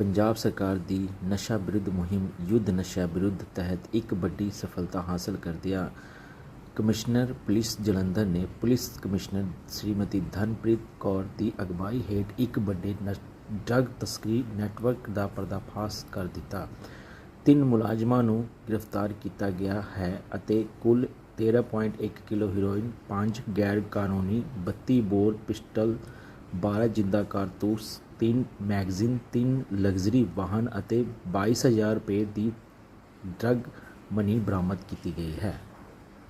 ਪੰਜਾਬ ਸਰਕਾਰ ਦੀ ਨਸ਼ਾ ਵਿਰੁੱਧ ਮੁਹਿੰਮ, ਯੁੱਧ ਨਸ਼ਾ ਵਿਰੁੱਧ ਤਹਿਤ ਇੱਕ ਵੱਡੀ ਸਫਲਤਾ ਹਾਸਲ ਕਰਦਿਆਂ ਕਮਿਸ਼ਨਰ ਪੁਲਿਸ ਜਲੰਧਰ ਨੇ ਪੁਲਿਸ ਕਮਿਸ਼ਨਰ ਸ਼੍ਰੀਮਤੀ ਧਨਪ੍ਰੀਤ ਕੌਰ ਦੀ ਅਗਵਾਈ ਹੇਠ ਇੱਕ ਵੱਡੇ ਨਸ਼- ਡਰੱਗ ਤਸਕਰੀ ਨੈਟਵਰਕ ਦਾ ਪਰਦਾਫਾਸ਼ ਕਰ ਦਿੱਤਾ। ਤਿੰਨ ਮੁਲਾਜ਼ਮਾਂ ਨੂੰ ਗ੍ਰਿਫਤਾਰ ਕੀਤਾ ਗਿਆ ਹੈ ਅਤੇ ਕੁੱਲ 13.1 ਕਿਲੋ ਹੈਰੋਇਨ 5 ਗੈਰ ਕਾਨੂੰਨੀ 32 ਬੋਰ ਪਿਸਟਲ 12 ਜਿੰਦਾ ਕਾਰਤੂਸ 3 ਮੈਗਜ਼ੀਨ 3 ਲਗਜ਼ਰੀ ਵਾਹਨ ਅਤੇ 22000 ਰੁਪਏ ਦੀ ਡਰੱਗ ਮਨੀ ਬਰਾਮਦ ਕੀਤੀ ਗਈ ਹੈ।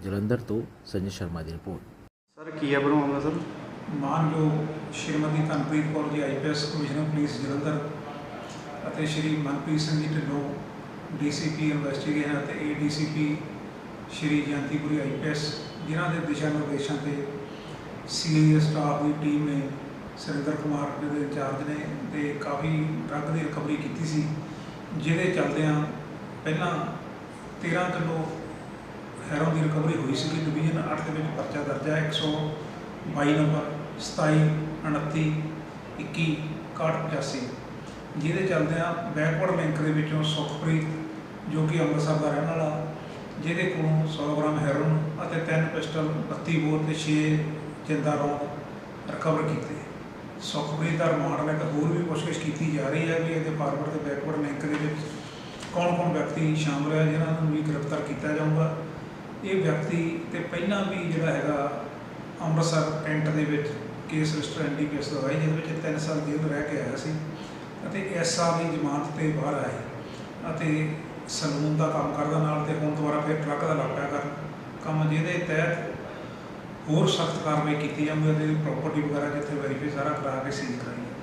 ਜਲੰਧਰ ਤੋਂ ਸੰਜੇ ਸ਼ਰਮਾ ਦੀ ਰਿਪੋਰਟ। ਸਰ ਕੀ ਹੈ ਬਰੋ ਮਾਮਲਾ ਸਰ? ਮਾਨਯੋਗ Shrimati Dhanpreet Kaur ji IPS commissioner police Jalandhar ਅਤੇ ਸ਼੍ਰੀ ਮਨਪ੍ਰੀਤ ਸਿੰਘ ਜੀ ਢਿੱਲੋਂ ਡੀਸੀਪੀ ਇਨਵੈਸਟੀਗੇਸ਼ਨ ਅਤੇ ਏਡੀਸੀਪੀ ਸ਼੍ਰੀ ਜਯੰਤੀਪੁਰੀ ਆਈਪੀਐਸ ਜਿਨ੍ਹਾਂ ਦੇ ਦਿਸ਼ਾ ਨਿਰਦੇਸ਼ਾਂ ਤੇ ਸੀਨੀਅਰ ਸਟਾਫ ਦੀ ਟੀਮ ਨੇ ਸੁਰਿੰਦਰ ਕੁਮਾਰ ਜਿਹੜੇ ਇੰਚਾਰਜ ਨੇ ਤੇ ਕਾਫੀ ਡਰੱਗ ਦੀ ਰਿਕਵਰੀ ਕੀਤੀ ਸੀ, ਜਿਹਦੇ ਚੱਲਦਿਆਂ ਪਹਿਲਾਂ 13 ਕਿਲੋ ਹੈਰੋਨ ਦੀ ਰਿਕਵਰੀ ਹੋਈ ਸੀ ਕਿ ਡਿਵੀਜ਼ਨ 8 ਦੇ ਵਿੱਚ ਪਰਚਾ ਦਰਜ ਹੈ 122 ਨੰਬਰ 27 29 21 6185 ਜਿਹਦੇ ਚੱਲਦਿਆਂ ਬੈਕਵਰਡ ਲਿੰਕ ਦੇ ਵਿੱਚੋਂ ਸੁਖਪ੍ਰੀਤ, ਜੋ ਕਿ ਅੰਮ੍ਰਿਤਸਰ ਦਾ ਰਹਿਣ ਵਾਲਾ, ਜਿਹਦੇ ਕੋਲੋਂ 100 ਗ੍ਰਾਮ ਹੈਰੋਨ ਅਤੇ ਤਿੰਨ ਪਿਸਟਲ 32 ਬੋਰ ਤੇ 6 ਜਿੰਦਾ ਰੌਂਦ ਰਿਕਵਰ ਕੀਤੇ। ਸੁਖਪ੍ਰੀਤ ਦਾ ਰਿਮਾਂਡ ਲੈ ਹੋਰ ਵੀ ਪੁੱਛਗਿੱਛ ਕੀਤੀ ਜਾ ਰਹੀ ਹੈ ਵੀ ਇਹਦੇ ਫਾਰਵਰਡ ਤੇ ਬੈਕਵਰਡ ਲਿੰਕ ਦੇ ਵਿੱਚ ਕੌਣ-ਕੌਣ ਵਿਅਕਤੀ ਸ਼ਾਮਲ ਹੈ ਜਿਨ੍ਹਾਂ ਨੂੰ ਵੀ ਗ੍ਰਿਫਤਾਰ ਕੀਤਾ ਜਾਊਗਾ। ਇਹ ਵਿਅਕਤੀ ਤੇ ਪਹਿਲਾਂ ਵੀ ਜਿਹੜਾ ਹੈਗਾ ਅੰਮ੍ਰਿਤਸਰ ਕੈਂਟ ਦੇ ਵਿੱਚ ਕੇਸ ਰਜਿਸਟਰ ਐਨਡੀਪੀਐਸ ਦਵਾਈ ਜਿਹਦੇ ਵਿੱਚ 3 ਸਾਲ ਜੇਲ੍ਹ ਰਹਿ ਕੇ ਆਇਆ ਸੀ ਅਤੇ ਇਸ ਸਾਲ ਦੀ ਜ਼ਮਾਨਤ ਤੇ ਬਾਹਰ ਆਇਆ ਅਤੇ ਸਲੂਨ ਦਾ ਕੰਮ ਕਰਦਾ ਨਾਲ ਤੇ ਹੁਣ ਦੁਬਾਰਾ ਫਿਰ ਟਰੱਕ ਦਾ ਲੱਗ ਪਿਆ ਕਰ ਕੰਮ ਜਿਹਦੇ ਤਹਿਤ ਹੋਰ ਸਖਤ ਕਾਰਵਾਈ ਕੀਤੀ ਜਾਵੇ ਅਤੇ ਪ੍ਰੋਪਰਟੀ ਵਗੈਰਾ ਜਿੱਥੇ ਵੈਰੀਫਾਈ ਸਾਰਾ ਕਰਾ ਕੇ ਸੀਲ ਕਰਾਈ